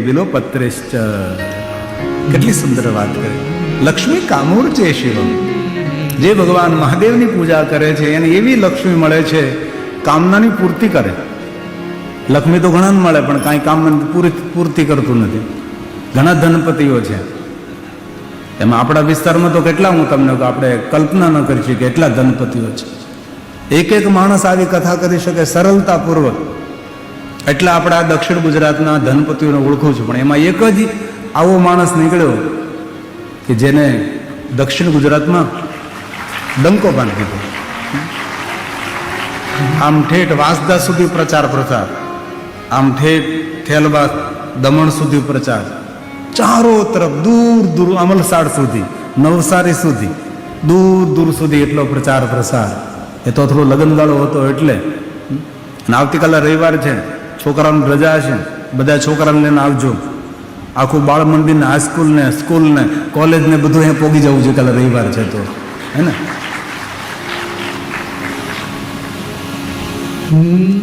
બિલો પત્રેશ્ચ. કેટલી સુંદર વાત કરી. લક્ષ્મી કામુર છે શિવમ. જે ભગવાન મહાદેવની પૂજા કરે છે, એને એવી લક્ષ્મી મળે છે, કામનાની પૂર્તિ કરે. લક્ષ્મી તો ઘણા મળે, પણ કાંઈ કામ પૂર્તિ કરતું નથી. ઘણા ધનપતિઓ છે. એમાં આપણા વિસ્તારમાં તો કેટલા, હું તમને આપણે કલ્પના ન કરી શકીએ, કેટલા ધનપતિઓ છે. એક એક માણસ આવી કથા કરી શકે સરળતાપૂર્વક. એટલે આપણા દક્ષિણ ગુજરાતના ધનપતિઓને ઓળખું છું. પણ એમાં એક જ આવો માણસ નીકળ્યો કે જેને દક્ષિણ ગુજરાતમાં ડંકો બાંધી દીધો. આમ ઠેઠ વાંસદા સુધી પ્રચાર પ્રસાર. આમ ઠેઠ થેલબા દમણ સુધી પ્રચાર. ચારો તરફ દૂર દૂર અમલસાડ સુધી, નવસારી સુધી, દૂર દૂર સુધી એટલો પ્રચાર પ્રસાર. એ તો થોડો લગ્નગાળો હતો એટલે. અને આવતીકાલે રવિવાર છે. છોકરાઓની રજા છે, બધા છોકરાને લઈને આવજો. આખું બાળ મંદિરને હાઈસ્કૂલને સ્કૂલને કોલેજને બધું અહીંયા પોગી જવું છે, કાલે રવિવાર છે તો. હે ને?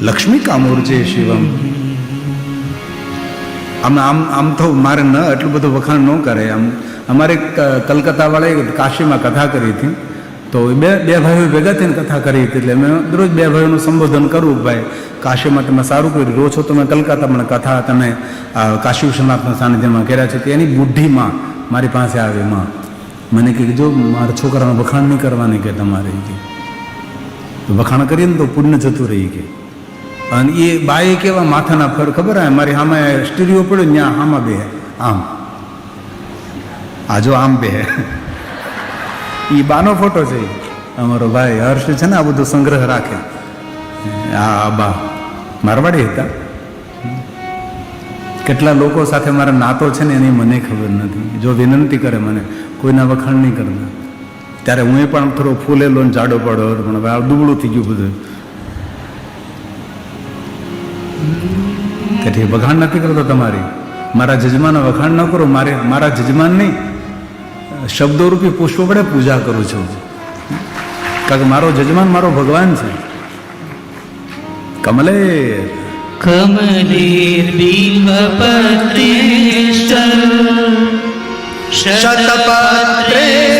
લક્ષ્મી કામોર છે શિવમ. આમ આમ આમ તો મારે ન એટલું બધું વખાણ ન કરે. આમ, અમારે કલકત્તાવાળાએ કાશીમાં કથા કરી હતી. તો બે બે ભાઈઓ ભેગા થઈને કથા કરી હતી એટલે મેં દરરોજ બે ભાઈઓનું સંબોધન કરું કે ભાઈ, કાશીમાં તમે સારું કર્યું રહો છો તમે કલકત્તામાં કથા તમે કાશી વિશ્વનાથના સાનિધ્યમાં કર્યા છે તેની બુદ્ધિમાં મારી પાસે આવે માં. મને કહે જો મારા છોકરાનું વખાણ નહીં કરવાની કે તમારે કે. વખાણ કરીએ ને તો પુણ્ય જતું રહી કે. અને એ બાએ કેવા માથાના ફર ખબર આવે મારી સામે સ્ટીરિયો પડ્યો ત્યાં આમાં બે આમ. આ જો આમ બે એ બાનો ફોટો છે અમારો ભાઈ હર્ષ છે ને, આ બધો સંગ્રહ રાખે. આ બા મારવાડી હતા. કેટલા લોકો સાથે મારા નાતો છે ને, એની મને ખબર નથી. જો વિનંતી કરે મને, કોઈના વખાણ નહીં કરતા ત્યારે હું પણ થોડો ફૂલેલો ને જાડો પડો પણ હવે આ દુબળું થઈ ગયું બધું. તેથી વખાણ નથી કરતો તમારી, મારા જજમાનો વખાણ ન કરો, મારે, મારા જજમાનની શબ્દોરૂપી પુષ્પો વડે પૂજા કરું છું. કારણ કે મારો જજમાન મારો ભગવાન છે. કમલે કમલેર શતપત્રે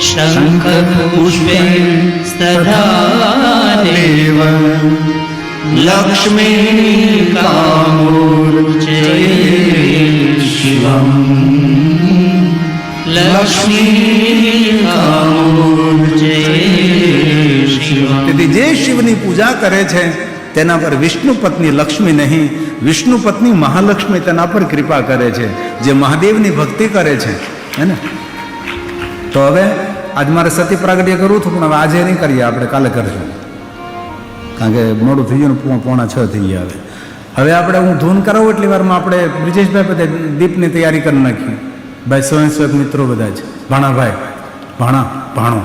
શંખ પુષ્પે સદા દેવ લક્ષ્મી કામોર જય શિવમ તેથી જે શિવની પૂજા કરે છે, તેના પર વિષ્ણુ પત્ની લક્ષ્મી નહીં, વિષ્ણુ પત્ની મહાલક્ષ્મી તેના પર કૃપા કરે છે, જે મહાદેવની ભક્તિ કરે છે, હે ને? તો હવે આજ મારે સતી પ્રાગટ્ય કરવું હતું, પણ હવે આજે નહીં કરીએ, આપણે કાલે કરજો કારણ કે મોડું થઈ ગયું ને પોણા છ થઈ ગયા હવે. હવે આપણે હું ધૂન કરાવું એટલી વારમાં આપણે બ્રિજેશભાઈ બધે દીપની તૈયારી કરી નાખી. ભાઈ સ્વયંસેવક મિત્રો બધા છે ભાણાભાઈ ભાણા, ભાણો.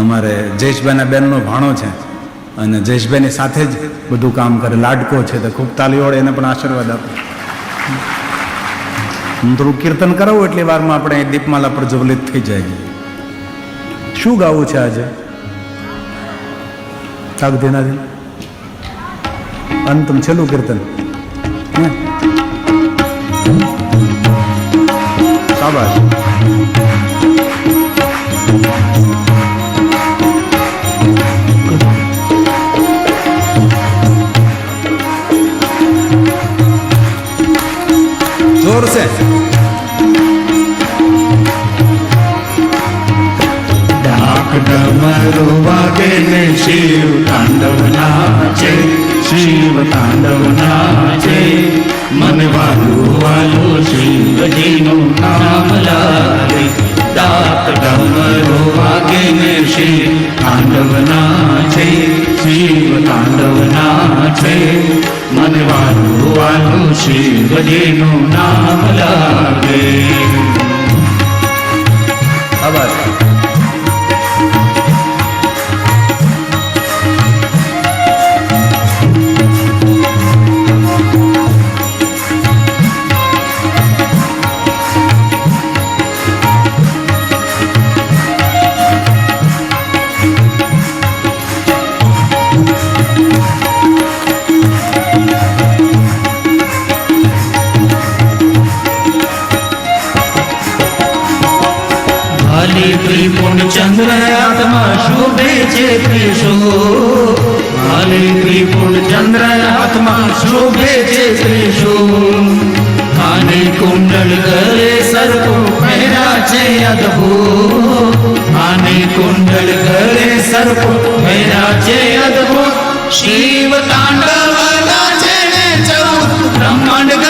અમારે જયેશભાઈના બેનનો ભાણો છે અને જયેશભાઈની સાથે જ બધું કામ કરે. લાડકો છે તો ખૂબ તાલી વડે એને પણ આશીર્વાદ આપો. હું થોડું કીર્તન કરાવું એટલી વારમાં આપણે દીપમાલા પ્રજ્વલિત થઈ જાય. શું ગાવું છે આજે? કાક ધીનાથી અંતમ છેલ્લું કીર્તન? શાબાશ. જોર છે ડમરો વાગે ને શિવ તાંડવ નાચે શિવ તાંડવ નાચે મન વાલું વાલું શિવજીનું નામ લાગે દાત ડમરો વાગે ને શિવ તાંડવ નાચે શિવ તાંડવ નાચે મન વાલું વાલું શિવજીનું નામ લાગે શાબાશ શ્રી પૂર્ણચંદ્ર હાથમાં શોભે છે ત્રિશુલ આને કુંડલ કરે સરકો પહેરા છે અદભુત આને કુંડલ કરે સરકો પહેરા છે અદભુત શિવ તાંડવ છે ચૌદ બ્રહ્માંડ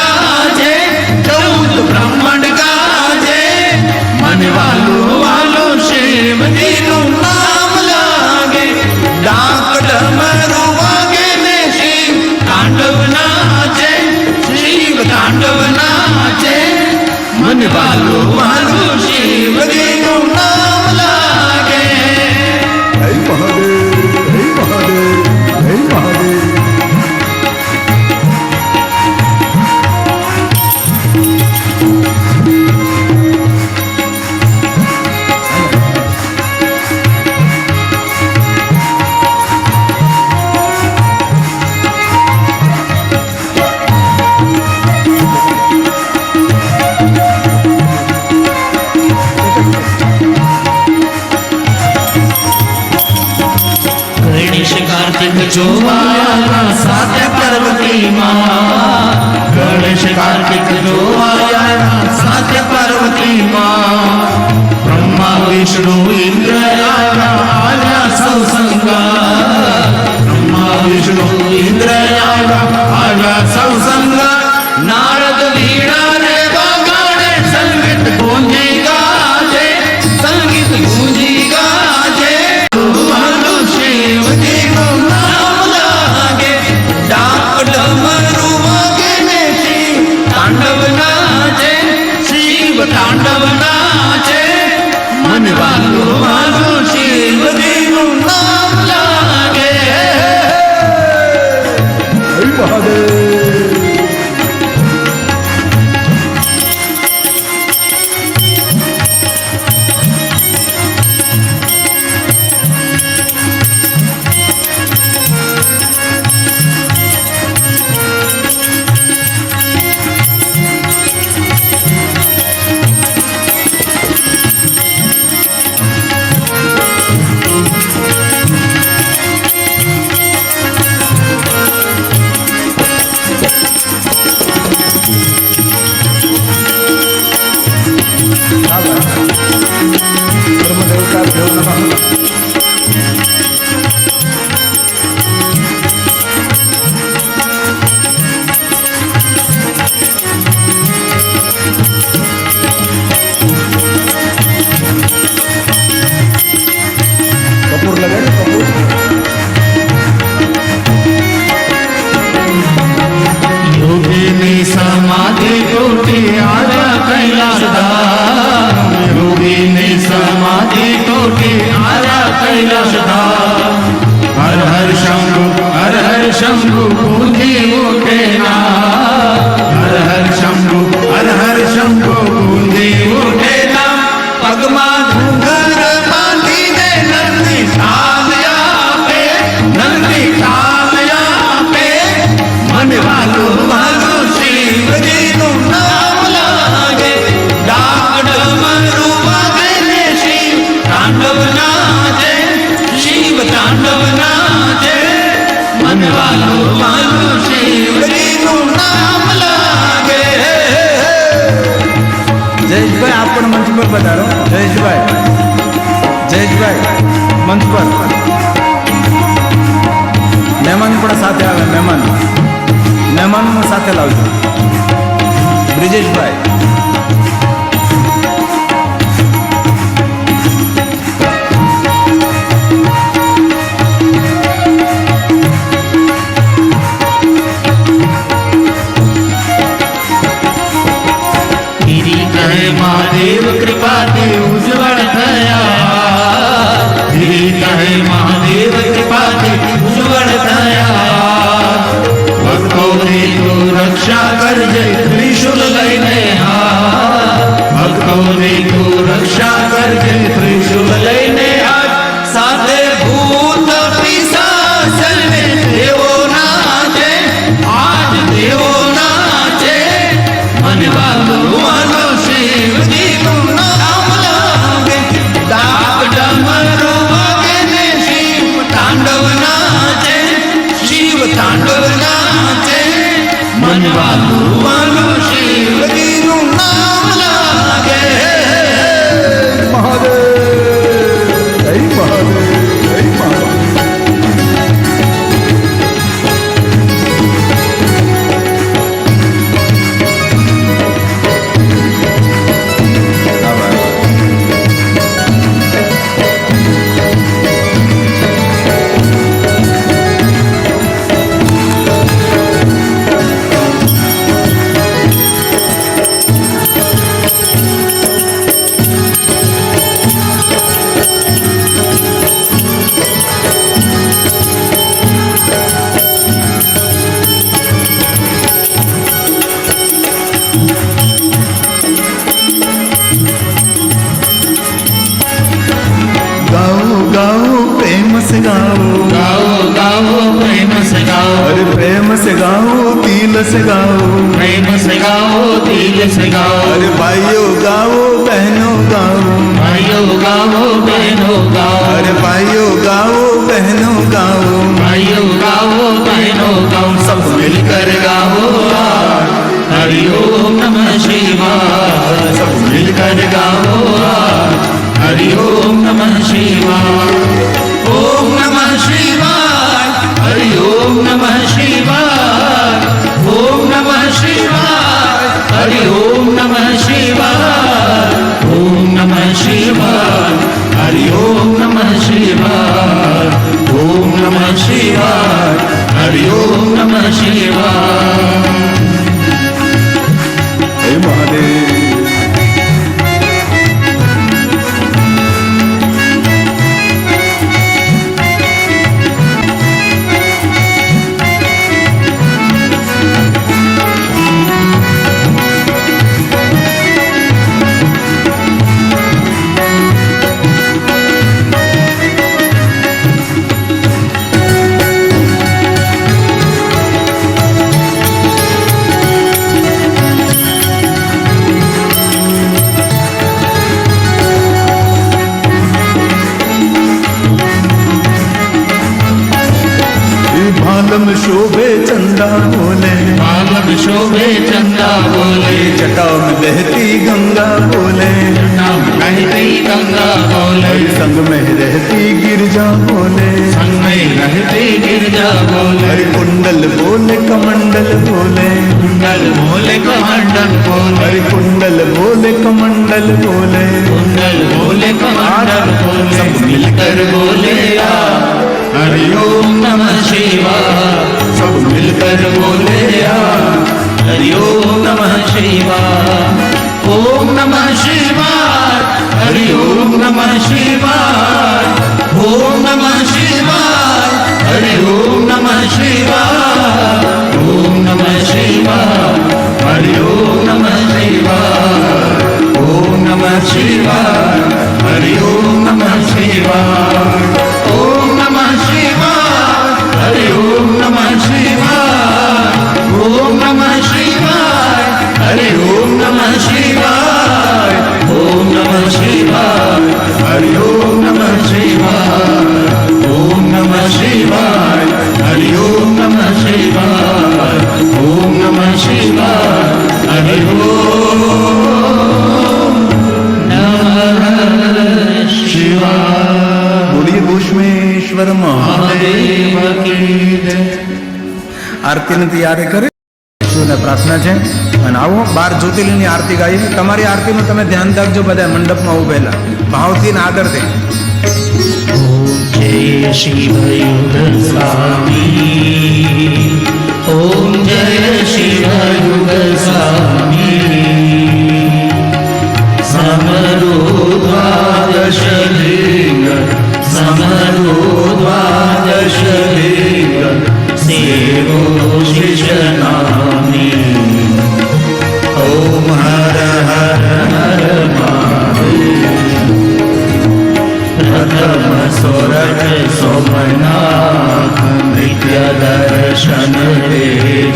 ভালো মানুষ જયેશભાઈ આપ પણ મંચ પર પધારો જયેશભાઈ જયેશભાઈ મંચ પર. મહેમાન પણ સાથે આવે મહેમાન મહેમાનને સાથે લાવજો. બ્રિજેશભાઈ હે મહાદેવ કૃપાથી ઉજ્જવળ થયા. જીત હે મહાદેવ કૃપાથી ગાઓ દિલ સે ગાઓ પ્રેમ સે ગાઓ દિલ સે ગાઓ અરે ભાઈઓ ગાઓ બહેનો ગાઓ ભાઈઓ ગાઓ બહેનો ગાઓ અરે ભાઈઓ ગાઓ બહેનો ગાઓ ભાઈઓ ગાઓ બહેનો ગાઓ સબ મિલકર ગાઓ हरि ओम नमः शिवाय। सब मिलकर गाओ हरि ओम नमः शिवाय। ओम नमः शिवाय। हरि ओम नमः शिवाय ओम नमः शिवाय हरि ओम नमः शिवाय ओम नमः शिवाय हरि ओम नमः शिवाय ओम नमः शिवाय हरि ओम नमः चंदा बोले बालक शोभे चंदा बोले जटा में बहती गंगा बोले नाम कहती गंगा बोले संग में रहती गिरजा बोले संग में रहते गिरजा बोले हरि कुंडल बोले कमंडल बोले कुंडल बोले कमंडल बोले हरि कुंडल बोले कमंडल बोले कुंडल बोले कमंडल बोले सब मिलकर बोले आ हरि ओम नमः शिवाय सब मिलकर बोले आ हरि ओम नमः शिवाय ओम नमः शिवाय हरि ओम नमः शिवाय ओम नमः शिवाय हरि ओम नमः शिवाय આરતીની તૈયારી કરી. વિષ્ણુને પ્રાર્થના છે. અને આવો બાર જ્યોતિર્લિંગની આરતી ગાઈ તમારી આરતીનું તમે ધ્યાન રાખજો બધા મંડપમાં ઉભેલા ભાવથી ને આદરથી. જય શિવ સ્વામી. ઓમ જય શિવ સ્વામી. સમરો દ્વાદશ સમરો દ્વાદશ દેવો શિષનામી ઓમ હર હર હર પ્રથમ સોરઠ સોમનાથ નિત્ય દર્શન દેવ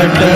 பாராட்ட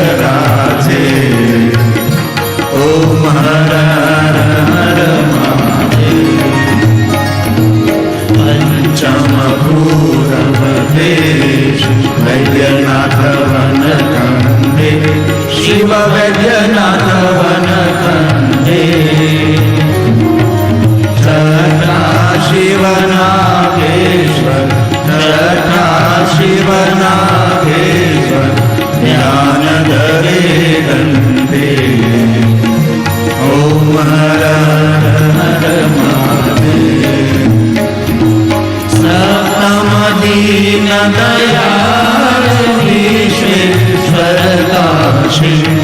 see.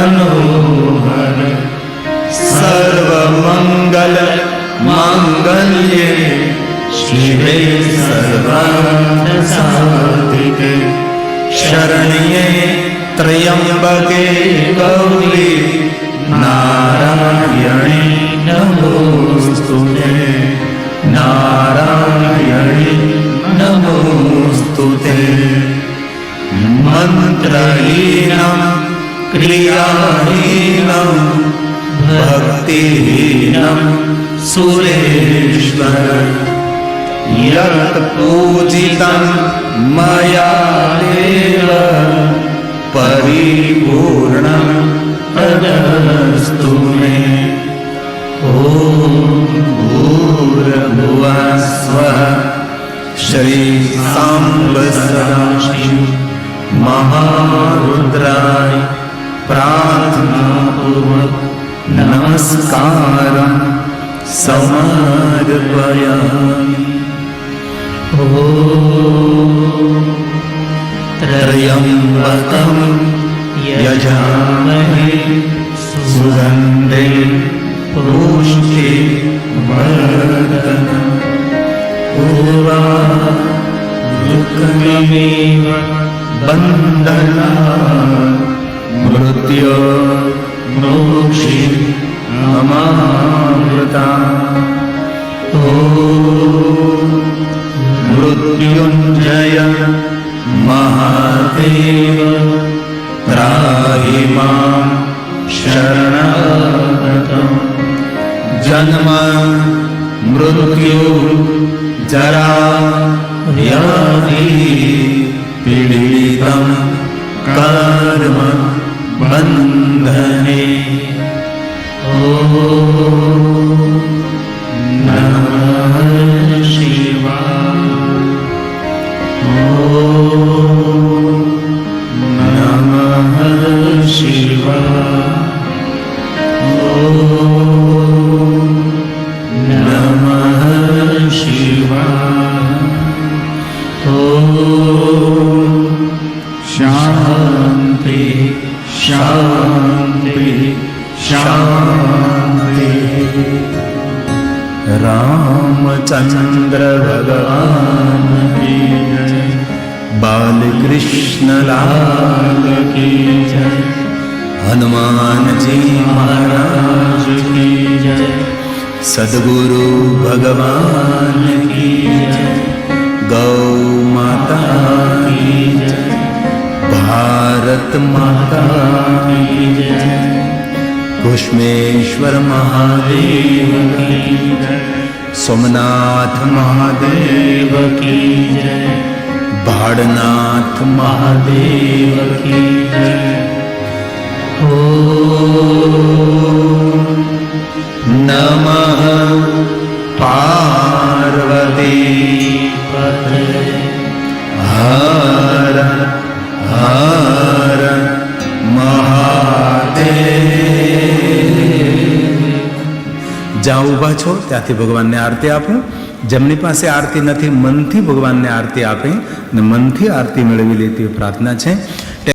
मनोहर सर्वमङ्गल माङ्गल्ये शिवे सर्वार्थसाधिके शरण्ये त्र्यम्बके गौरी नारायणे नमोऽस्तु ते नारायणे नमोऽस्तु ते मन्त्रलीनम् क्रियाहीनं भक्तिहीनं सुरेश्वर यत् पूजितं मया देव परिपूर्णं तदस्तु मे ॐ भूर्भुवस्वः श्रीसाम्बसदाशिव महारुद्राय प्रार्थना नमस्कारं समग त्रयं वतं यजामहे सुगन्धे पुष्टि वर्धन पूर्वा दुःखमेव बन्धना। સત્ય મોક્ષી અમામૃતા મૃત્યુંજય મહાદેવ ત્રાહી માં શરણાગત જન્મ મૃત્યુ જરા યાદી પીડિતમ. કર્મ बन्धने ॐ ભારત માતા ઘુષ્મેશ્વર મહાદેવ સોમનાથ મહાદેવ કી જય ભાડનાથ મહાદેવ કી જય નમ પાર્વતી પતે હર હર મહાદેવ જ્યાં ઊભા છો ત્યાંથી ભગવાનને આરતી આપો જેમની પાસે આરતી નથી મનથી ભગવાનને આરતી આપે અને મનથી આરતી મેળવી લેતી પ્રાર્થના છે